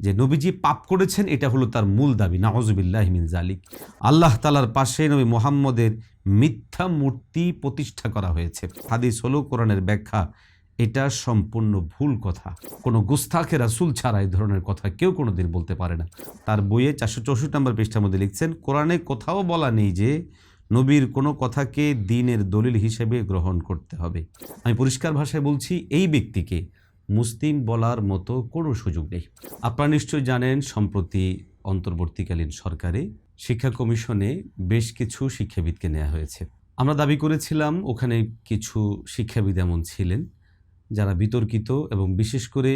যে নবীজি পাপ করেছেন, এটা হলো তার মূল দাবি। নাহজবিল্লাহ মিন জালিক আল্লাহ তালার পাশে নবী মোহাম্মদের মিথ্যা মূর্তি প্রতিষ্ঠা করা হয়েছে। হাদিস হলো, কোরআনের ব্যাখ্যা, এটা সম্পূর্ণ ভুল কথা। কোনো গুস্তাখে রাসুল ছাড়া এই ধরনের কথা কেউ কোনো দিন বলতে পারে না। তার বইয়ে চারশো চৌষট্টি নম্বর পৃষ্ঠার মধ্যে লিখছেন, কোরআনে কোথাও বলা নেই যে নবীর কোনো কথাকে দিনের দলিল হিসেবে গ্রহণ করতে হবে। আমি পরিষ্কার ভাষায় বলছি, এই ব্যক্তিকে মুসলিম বলার মতো কোনো সুযোগ নেই। আপনারা নিশ্চয়ই জানেন, সম্প্রতি অন্তর্বর্তীকালীন সরকারে শিক্ষা কমিশনে বেশ কিছু শিক্ষাবিদকে নেওয়া হয়েছে। আমরা দাবি করেছিলাম, ওখানে কিছু শিক্ষাবিদ এমন ছিলেন যারা বিতর্কিত এবং বিশেষ করে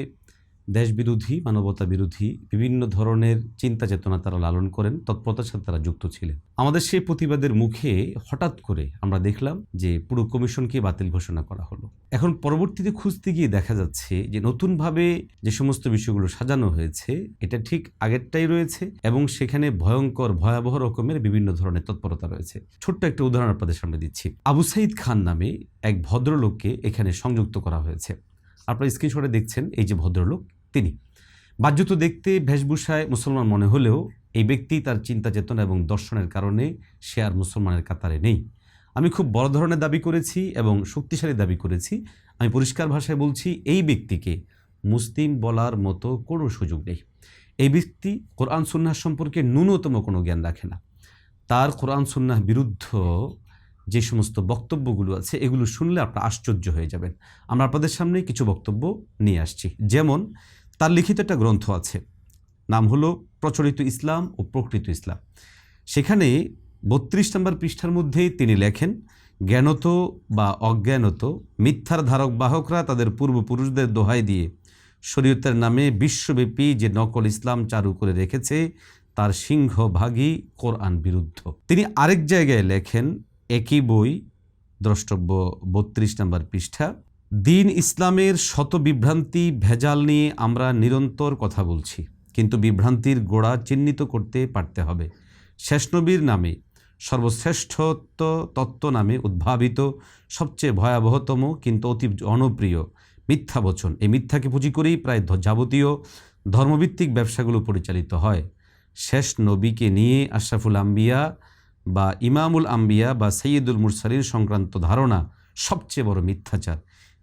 দেশবিরোধী মানবতা বিরোধী বিভিন্ন ধরনের চিন্তা চেতনা তারা লালন করেন, তৎপরতার সাথে তারা যুক্ত ছিলেন। আমাদের সেই প্রতিবাদের মুখে হঠাৎ করে আমরা দেখলাম যে পুরো কমিশনকে বাতিল ঘোষণা করা হলো। এখন পরবর্তীতে খুঁজতে গিয়ে দেখা যাচ্ছে যে নতুনভাবে যে সমস্ত বিষয়গুলো সাজানো হয়েছে, এটা ঠিক আগেরটাই রয়েছে এবং সেখানে ভয়ঙ্কর, ভয়াবহ রকমের বিভিন্ন ধরনের তৎপরতা রয়েছে। ছোট্ট একটা উদাহরণ আপনাদের সামনে দিচ্ছি। আবু সাইদ খান নামে এক ভদ্রলোককে এখানে সংযুক্ত করা হয়েছে। আপনারা স্ক্রিনশটে দেখছেন এই যে ভদ্রলোক তিনি। বাহ্যত দেখতে বেশভূষায় মুসলমান মনে হলেও এই ব্যক্তি তার চিন্তা চেতনা এবং দর্শনের কারণে সে আর মুসলমানের কাতারে নেই। আমি খুব বড় ধরনের দাবি করেছি এবং শক্তিশালী দাবি করেছি। আমি পরিষ্কার ভাষায় বলছি, এই ব্যক্তিকে মুসলিম বলার মতো কোনো সুযোগ নেই। এই ব্যক্তি কোরআন সুন্নাহ সম্পর্কে ন্যূনতম কোনো জ্ঞান রাখে না। তার কোরআন সুন্নাহ বিরুদ্ধ যে সমস্ত বক্তব্যগুলো আছে, এগুলো শুনলে আপনার আশ্চর্য হয়ে যাবেন। আমরা আপনাদের সামনে কিছু বক্তব্য নিয়ে আসছি। যেমন তার লিখিত একটা গ্রন্থ আছে। নাম হলো প্রচলিত ইসলাম ও প্রকৃত ইসলাম। সেখানে বত্রিশ নম্বর পৃষ্ঠার মধ্যেই তিনি লেখেন, জ্ঞানত বা অজ্ঞানত মিথ্যার ধারক বাহকরা তাদের পূর্বপুরুষদের দোহাই দিয়ে শরীয়তের নামে বিশ্বব্যাপী যে নকল ইসলাম চালু করে রেখেছে, তার সিংহভাগই কোরআন বিরুদ্ধ। তিনি আরেক জায়গায় লেখেন, একই বই, দ্রষ্টব্য বত্রিশ নম্বর পৃষ্ঠা দিন ইসলামের শত বিভ্রান্তি, ভেজাল নিয়ে আমরা নিরন্তর কথা বলছি। কিন্তু বিভ্রান্তির গোড়া চিহ্নিত করতে পারতে হবে। শেষ নবীর নামে, সর্বশ্রেষ্ঠত্ব তত্ত্ব নামে উদ্ভাবিত, সবচেয়ে ভয়াবহতম কিন্তু অতি জনপ্রিয় মিথ্যা বচন। এই মিথ্যাকে পুঁজি করেই প্রায় যাবতীয় ধর্মভিত্তিক ব্যবসাগুলো পরিচালিত হয়। শেষ নবীকে নিয়ে আশরাফুল আম্বিয়া বা ইমামুল আম্বিয়া বা সৈয়দুল মুরসালিন সংক্রান্ত ধারণা সবচেয়ে বড় মিথ্যাচার।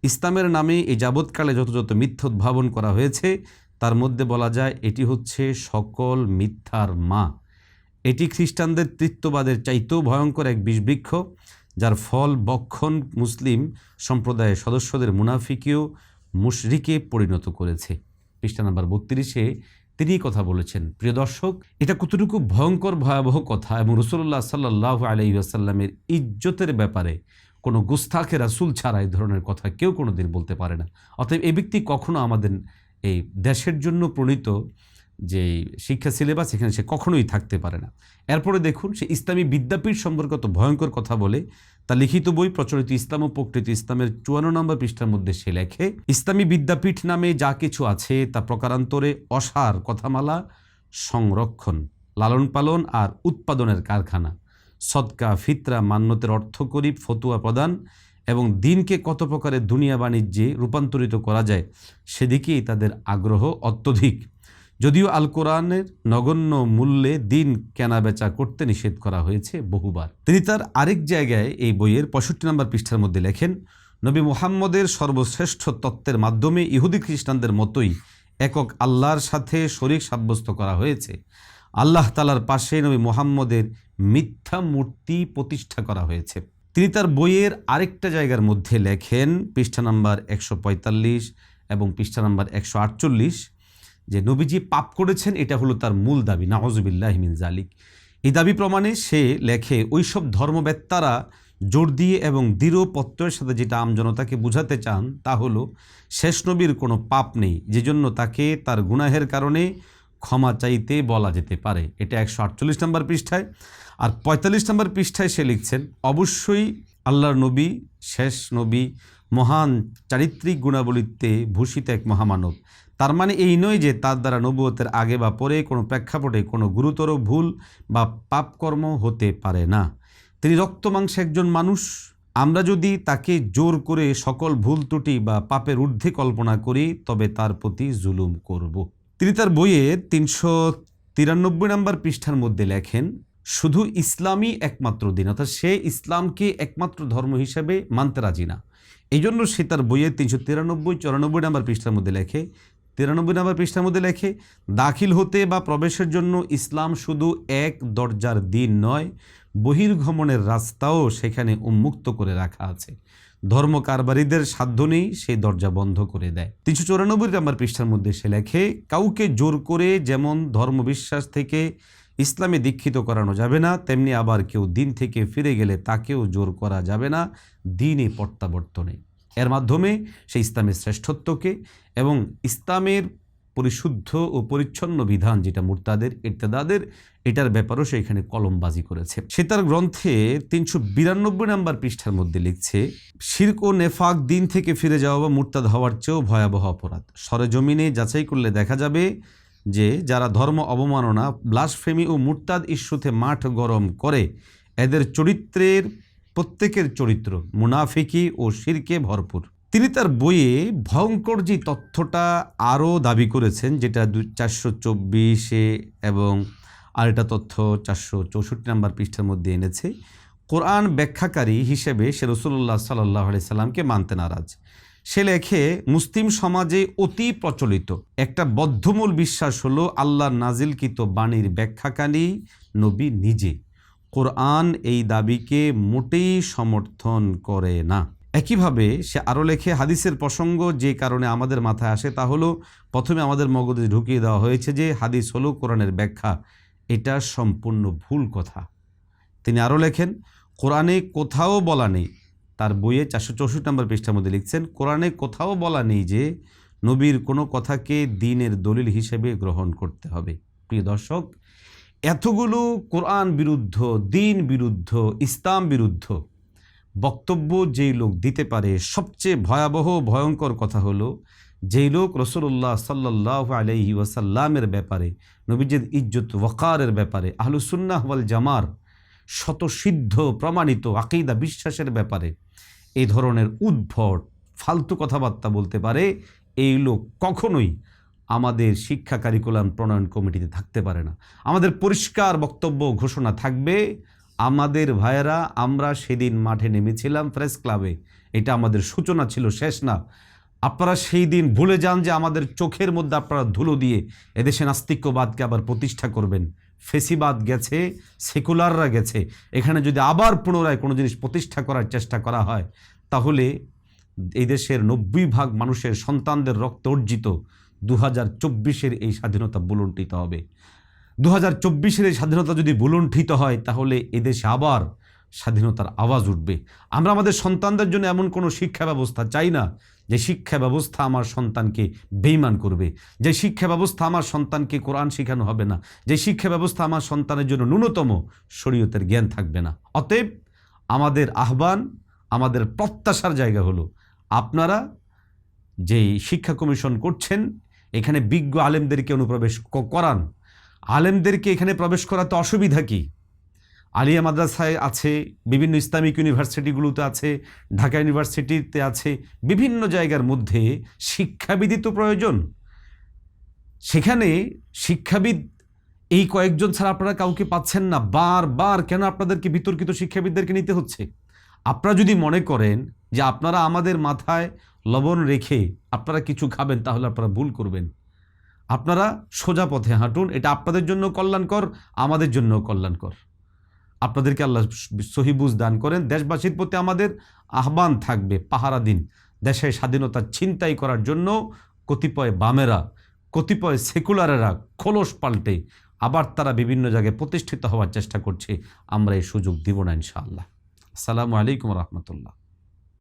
ইসলামের নামে এই যাবৎকালে যত যত মিথ্যা উদ্ভাবন করা হয়েছে, তার মধ্যে বলা যায় এটি হচ্ছে সকল মিথ্যার মা। এটি খ্রিস্টানদের তৃত্ববাদের চাইতেও ভয়ঙ্কর এক বিষবৃক্ষ, যার ফল বক্ষণ মুসলিম সম্প্রদায়ের সদস্যদের মুনাফিকেও মুশরিকে পরিণত করেছে। পৃষ্ঠা নাম্বার বত্রিশে তিনি কথা বলেছেন, প্রিয় দর্শক, এটা কতটুকু ভয়ঙ্কর, ভয়াবহ কথা এবং রসুল্লাহ সাল্লাহ আলাই আসাল্লামের ইজ্জতের ব্যাপারে কোনো গুস্তাখে রাসুল ছাড়া এই ধরনের কথা কেউ কোনো দিন বলতে পারে না। অতএব এই ব্যক্তি কখনো আমাদের এই দেশের জন্য প্রণীত যে শিক্ষা সিলেবাস, এখানে সে কখনোই থাকতে পারে না। এরপরে দেখুন, সে ইসলামী বিদ্যাপীঠ সম্পর্কে কত ভয়ঙ্কর কথা বলে তা লিখিত বই প্রচলিত ইসলাম ও প্রকৃত ইসলামের চুয়ান্ন নম্বর পৃষ্ঠার মধ্যে সে লেখে, ইসলামী বিদ্যাপীঠ নামে যা কিছু আছে তা প্রকারান্তরে অসার কথামালা সংরক্ষণ লালন পালন আর উৎপাদনের কারখানা। সদকা, ফিতরা, মান্যতের অর্থ করি ফতুয়া প্রদান এবং দিনকে কত প্রকারের দুনিয়া বাণিজ্যে রূপান্তরিত করা যায় সেদিকেই তাদের আগ্রহ অত্যধিক। যদিও আল কোরআনের নগণ্য মূল্যে দিন কেনাবেচা করতে নিষেধ করা হয়েছে বহুবার। তিনি তার আরেক জায়গায় এই বইয়ের পঁয়ষট্টি নম্বর পৃষ্ঠার মধ্যে লেখেন, নবী মুহাম্মদের সর্বশ্রেষ্ঠ তত্ত্বের মাধ্যমে ইহুদি খ্রিস্টানদের মতোই একক আল্লাহর সাথে শরিক সাব্যস্ত করা হয়েছে। আল্লাহ তালার পাশে নবী মোহাম্মদের মিথ্যা মূর্তি প্রতিষ্ঠা করা হয়েছে। তিনি তার বইয়ের আরেকটা জায়গার মধ্যে লেখেন, পৃষ্ঠা নাম্বার একশো পঁয়তাল্লিশ এবং পৃষ্ঠা নাম্বার একশো আটচল্লিশ, যে নবীজি পাপ করেছেন, এটা হলো তার মূল দাবি নাহজবিল্লাহ মিন জালিক এই দাবি প্রমাণে সে লেখে, ওইসব ধর্মবেত্তারা জোর দিয়ে এবং দৃঢ় পত্রের সাথে যেটা আমজনতাকে বুঝাতে চান, তা হলো, শেষ নবীর কোনো পাপ নেই যে জন্য তাকে তার গুনাহের কারণে ক্ষমা চাইতে বলা যেতে পারে। এটা একশো আটচল্লিশ নম্বর পৃষ্ঠায়। আর পঁয়তাল্লিশ নম্বর পৃষ্ঠায় সে লিখছেন, অবশ্যই আল্লাহর নবী, শেষ নবী, মহান চারিত্রিক গুণাবলিতে ভূষিত এক মহামানব। তার মানে এই নয় যে তার দ্বারা নবুয়তের আগে বা পরে কোনো প্রেক্ষাপটে কোনো গুরুতর ভুল বা পাপকর্ম হতে পারে না। তিনি রক্তমাংসে একজন মানুষ। আমরা যদি তাকে জোর করে সকল ভুল ত্রুটি বা পাপের ঊর্ধ্বে কল্পনা করি, তবে তার প্রতি জুলুম করব। তিনি তার বইয়ে তিনশো তিরানব্বই নম্বর পৃষ্ঠার মধ্যে লেখেন, শুধু ইসলামই একমাত্র দিন, অর্থাৎ সে ইসলামকে একমাত্র ধর্ম হিসেবে মানতে রাজি না। এই জন্য সে তার বইয়ে তিনশো তিরানব্বই, চুরানব্বই নম্বর পৃষ্ঠার মধ্যে লেখে, তিরানব্বই নম্বর পৃষ্ঠার মধ্যে লেখে, দাখিল হতে বা প্রবেশের জন্য ইসলাম শুধু এক দরজার দিন নয়, বহির্গমনের রাস্তাও সেখানে উন্মুক্ত করে রাখা আছে। ধর্ম কারবারিদের সাধ্য নেই, সেই দরজা বন্ধ করে দেয়। তিনশো চৌরানব্বই নম্বর পৃষ্ঠার মধ্যে সে লেখে, কাউকে জোর করে যেমন ধর্মবিশ্বাস থেকে ইসলামে দীক্ষিত করানো যাবে না, তেমনি আবার কেউ দিন থেকে ফিরে গেলে তাকেও জোর করা যাবে না দিনে প্রত্যাবর্তনে। এর মাধ্যমে সে ইসলামের শ্রেষ্ঠত্বকে এবং ইসলামের পরিশুদ্ধ ও পরিচ্ছন্ন বিধান যেটা মুরতাদের, ইর্তেদাদের, এটার ব্যাপারেও সে এখানে কলমবাজি করেছে। সে তার গ্রন্থে তিনশো বিরানব্বই নম্বর পৃষ্ঠার মধ্যে লিখছে, শির্ক ও নেফাক দিন থেকে ফিরে যাওয়া বা মুরতাদ হওয়ার চেয়েও ভয়াবহ অপরাধ। সরেজমিনে যাচাই করলে দেখা যাবে যে যারা ধর্ম অবমাননা ব্লাসফেমি ও মুরতাদ ইস্যুতে মাঠ গরম করে, এদের চরিত্রের প্রত্যেকের চরিত্র মুনাফিকি ও শিরকে ভরপুর। তিনি তার বইয়ে ভয়ঙ্কর যে তথ্যটা আরও দাবি করেছেন, যেটা দু, চারশো চব্বিশে এবং আরেকটা তথ্য চারশো চৌষট্টি নাম্বার পৃষ্ঠার মধ্যে এনেছে, কোরআন ব্যাখ্যাকারী হিসেবে সে রসুল্লাহ সাল্লাহ সাল্লামকে মানতে নারাজ। সে লেখে, মুসলিম সমাজে অতি প্রচলিত। একটা বদ্ধমূল বিশ্বাস হলো আল্লাহ নাজিলকৃত বাণীর ব্যাখ্যাকারী নবী নিজে। কোরআন এই দাবিকে মোটেই সমর্থন করে না। একইভাবে সে আরও লেখে, হাদিসের প্রসঙ্গ যে কারণে আমাদের মাথায় আসে তা হলো, প্রথমে আমাদের মগজে ঢুকিয়ে দেওয়া হয়েছে যে হাদিস হলো কোরআনের ব্যাখ্যা। এটা সম্পূর্ণ ভুল কথা। তিনি আরও লেখেন, কোরআনে কোথাও বলা নেই। তার বইয়ে চারশো চৌষট্টি নম্বর পৃষ্ঠার মধ্যে লিখছেন, কোরআনে কোথাও বলা নেই যে নবীর কোনো কথাকে দিনের দলিল হিসেবে গ্রহণ করতে হবে। প্রিয় দর্শক, এতগুলো কোরআন বিরুদ্ধ, দিন বিরুদ্ধ, ইসলাম বিরুদ্ধ বক্তব্য যেই লোক দিতে পারে, সবচেয়ে ভয়াবহ, ভয়ঙ্কর কথা হলো, যেই লোক রসুল্লাহ সাল্লাহ আলহি ওয়াসাল্লামের ব্যাপারে, নবীজের ইজ্জত ওয়াকারের ব্যাপারে আহলুসুন্নাহ ওয়াল জামার শতসিদ্ধ প্রমাণিত, আকিদা বিশ্বাসের ব্যাপারে এই ধরনের উদ্ভট, ফালতু কথাবার্তা বলতে পারে, এই লোক কখনোই আমাদের শিক্ষা কারিকুলাম প্রণয়ন কমিটিতে থাকতে পারে না। আমাদের পরিষ্কার বক্তব্য, ঘোষণা থাকবে আমাদের ভাইয়েরা, আমরা সেদিন মাঠে নেমেছিলাম প্রেস ক্লাবে। এটা আমাদের সূচনা ছিল, শেষ না। আপনারা সেই দিন ভুলে যান যে আমাদের চোখের মধ্যে আপনারা ধুলো দিয়ে এদেশে নাস্তিক্যবাদকে আবার প্রতিষ্ঠা করবেন। ফেসিবাদ গেছে, সেকুলাররা গেছে। এখানে যদি আবার পুনরায় কোনো জিনিস প্রতিষ্ঠা করার চেষ্টা করা হয়, তাহলে এই দেশের নব্বই ভাগ মানুষের সন্তানদের রক্ত অর্জিত দু হাজার এই স্বাধীনতা বুলুণ্ঠিত হবে। দু হাজার চব্বিশের এই স্বাধীনতা যদি বুলুণ্ঠিত হয়, তাহলে এদেশে আবার স্বাধীনতার আওয়াজ উঠবে। আমরা আমাদের সন্তানদের জন্য এমন কোনো শিক্ষা ব্যবস্থা চাই না যে শিক্ষা ব্যবস্থা আমার সন্তানকে বেইমান করবে, যে শিক্ষা ব্যবস্থা আমার সন্তানকে কোরআন শেখানো হবে না, যে শিক্ষা ব্যবস্থা আমার সন্তানের জন্য ন্যূনতম শরীয়তের জ্ঞান থাকবে না। অতএব আমাদের আহ্বান, আমাদের প্রত্যাশার জায়গা হলো, আপনারা যেই শিক্ষা কমিশন করছেন, এখানে বিজ্ঞ আলেমদেরকে অনুপ্রবেশ করান। আলেমদেরকে এখানে প্রবেশ করাতে অসুবিধা কী? আলিয়া মাদ্রাসায় আছে, বিভিন্ন ইসলামিক ইউনিভার্সিটিগুলোতে আছে, ঢাকা ইউনিভার্সিটিতে আছে, বিভিন্ন জায়গার মধ্যে শিক্ষাবিদই তো প্রয়োজন। সেখানে শিক্ষাবিদ, এই কয়েকজন ছাড়া আপনারা কাউকে পাচ্ছেন না। বারবার কেন আপনাদেরকে বিতর্কিত শিক্ষাবিদদেরকে নিতে হচ্ছে? আপনারা যদি মনে করেন যে আপনারা আমাদের মাথায় লবণ রেখে আপনারা কিছু খাবেন, তাহলে আপনারা ভুল করবেন। আপনারা সোজা পথে হাঁটুন, এটা আপনাদের জন্য কল্যাণকর, আমাদের জন্য কল্যাণকর। আপনাদেরকে আল্লাহ সহিবুজ দান করেন, দেশবাসীর প্রতি আমাদের আহ্বান থাকবে, পাহারা দিন। দেশের স্বাধীনতা ছিনতাই করার জন্য কতিপয় বামেরা, কতিপয় সেকুলারেরা খোলস পাল্টে আবার তারা বিভিন্ন জায়গায় প্রতিষ্ঠিত হওয়ার চেষ্টা করছে, আমরা এই সুযোগ দিব না ইনশাআল্লাহ। আসসালামু আলাইকুম রহমতুল্লাহ।